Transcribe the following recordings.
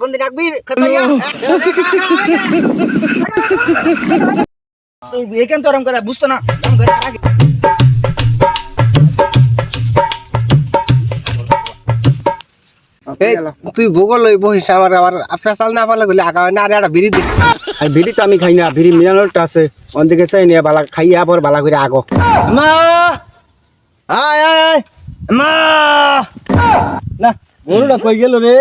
কোন দিন রাখবি এখান তো করে বুঝতো না? তুই ভূগোল লই বহিস আমার আবার ফেসাল না পারলে গলি আগা না আরে একটা বিড়ি দি। আর বিড়ি তো আমি খাই না বিড়ি মিনারটা আছে অন্দিকে চাই নিয়ে বালা খাইয়া পর বালা করে আগো। মা! আয় আয় আয় মা! না গরুটা কই গেল রে?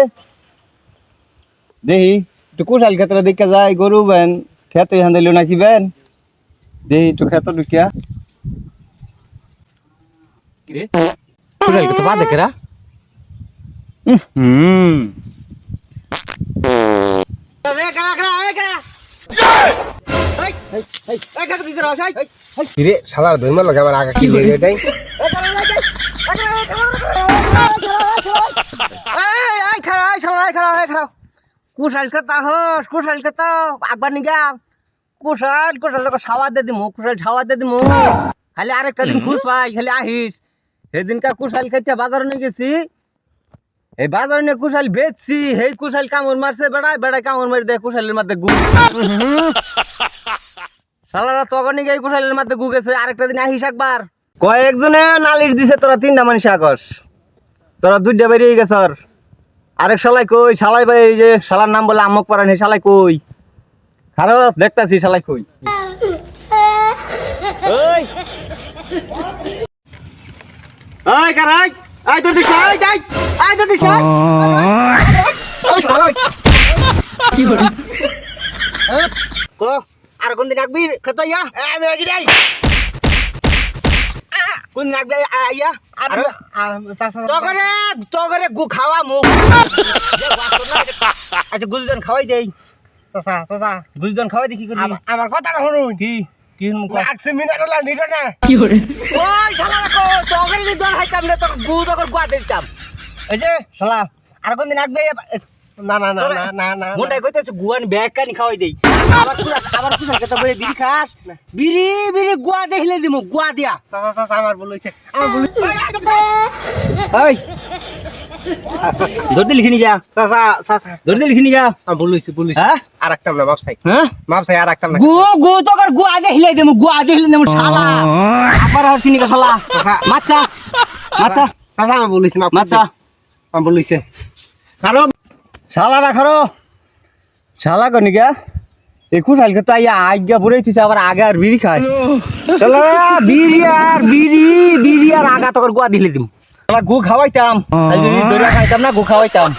দেহি একটু কোশাল ক্ষেত্রে দেখা যায় গরু বেন খেতে হান্দাইলো নাকি বেন দেহি একটু খেত ঢুকিয়া কুড়াল কত বাদ দেখরা হুম রে কারা কারা আয় কারা এই এই এই এই কারা কি করা এই এই ফিরে শালার ধর্ম লাগে আমার আগা কি লেগে এটাই এই এই খারা এই খারা এই খারা এই খারা কুশাল কথা হস কুশাল কথা একবার নিগা। কুশাল কুশাল তোকে সাওয়ার দে দিমু কুশাল সাওয়ার দে দিমু। খালি আরেকটা দিন খুশ পাই খালি আহিস। সেদিনকার কুশাল খেতে বাজারে নিয়ে গেছি। এই বাজারে নিয়ে কুশাল বেচছি সেই কুশাল কামড় মারছে বেড়ায় বেড়ায় কামড় মারি দেয় কুশালের মধ্যে গু। শালারা তখন এই কুশালের মধ্যে গু গেছে আরেকটা দিন আহিস একবার। কয়েকজনে নালিশ দিছে তোরা তিনটা মানুষ আকস তোরা দুইটা বেরিয়ে গেছর আরেক শালাই কই? শালাই ভাই এই যে শালার নাম বলে আমক পারান এই শালাই কই? খারাপ দেখতাছি শালাই কই। ওই ওই কারাই আই তোর দিছ আই যাই আই তোর দিছ আই ওই শালাই। কি হলো কো আর কোন দিন রাখবি খেতাইয়া আমি আগি যাই কোন দিন রাখবি আইয়া আর তগরে তগরে গু খাওয়া মুখ। আচ্ছা গুজজন খাওয়াই দেই। চাচা চাচা। গুজজন খাওয়াই দি কি করবি? আমা- আমার কথাটা শুনুন। কি? কি মুখ লাগছে মিনারেল নিটো না ওই শালা রাখো তগরে যদি দল খাইতাম না তোর গু তগর গুয়া দিতাম। এই যে শালা আর কোন দিন রাখবি না না না না না না। মুন্ডাই কইতেছে গুয়ান ব্যাগ কানি খাওয়াই দেই। আবার পুরা কথা বলে বিড়ি খাস? বিড়ি বিড়ি গুয়া দেখলে দিমু গুয়া দিয়া। চাচা চাচা আমার হইছে আমার ভুল এই। ধরতে লিখে যা। চাচা চাচা ধরতে লিখে নি যা। আমার ভুল হইছে হ্যাঁ? আর একটা না মাপ চাই। হ্যাঁ? মাপ চাই আর একটা না গু গু তো কর গুয়া দেখলে দিমু গুয়া দেখলে দিমু শালা। আবার আর কিনি শালা। মাচ্চা মাচ্চা চাচা মাপ মাচ্চা আমার ভুল হইছে খারো। শালা না খারো শালা কনি গা একুশ হালকে তাই আজ্ঞা পড়ে দিছে আবার আগে আর বিড়ি খায়। চলো বিড়ি আর বিড়ি বিড়ি আর আগা তোর গুয়া দিলে দিম। গু খাওয়াইতাম যদি দৌড়া খাইতাম না গু খাওয়াইতাম।